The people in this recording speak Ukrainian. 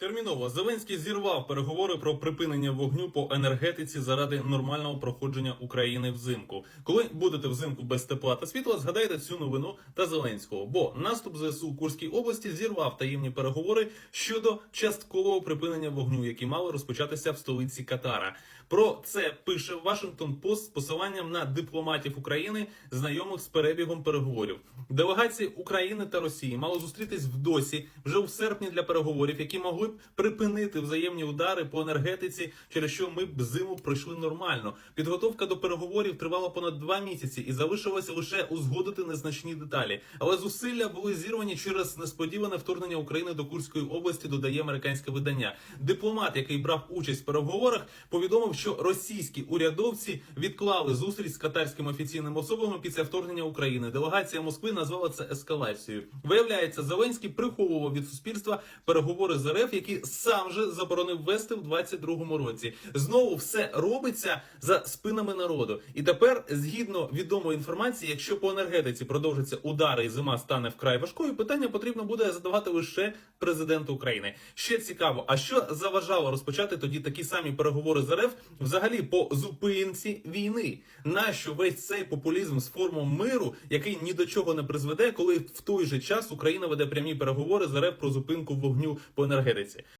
Терміново Зеленський зірвав переговори про припинення вогню по енергетиці заради нормального проходження України взимку. Коли будете взимку без тепла та світла, згадайте цю новину та Зеленського. Бо наступ ЗСУ у Курській області зірвав таємні переговори щодо часткового припинення вогню, які мали розпочатися в столиці Катара. Про це пише Вашингтон Пост з посиланням на дипломатів України, знайомих з перебігом переговорів. Делегації України та Росії мали зустрітись в досі вже у серпні для переговорів, які могли б припинити взаємні удари по енергетиці, через що ми б зиму пройшли нормально. Підготовка до переговорів тривала понад два місяці і залишилося лише узгодити незначні деталі. Але зусилля були зірвані через несподіване вторгнення України до Курської області. Додає американське видання. Дипломат, який брав участь в переговорах, повідомив, що російські урядовці відклали зустріч з катарськими офіційними особами після вторгнення України. Делегація Москви назвала це ескалацією. Виявляється, Зеленський приховував від суспільства переговори з РФ, які сам же заборонив вести в 22-му році. Знову все робиться за спинами народу. І тепер, згідно відомої інформації, якщо по енергетиці продовжаться удари і зима стане вкрай важкою, питання потрібно буде задавати лише президенту України. Ще цікаво, а що заважало розпочати тоді такі самі переговори з РФ взагалі по зупинці війни? Нащо весь цей популізм з формом миру, який ні до чого не призведе, коли в той же час Україна веде прямі переговори з РФ про зупинку вогню по енергетиці? crazy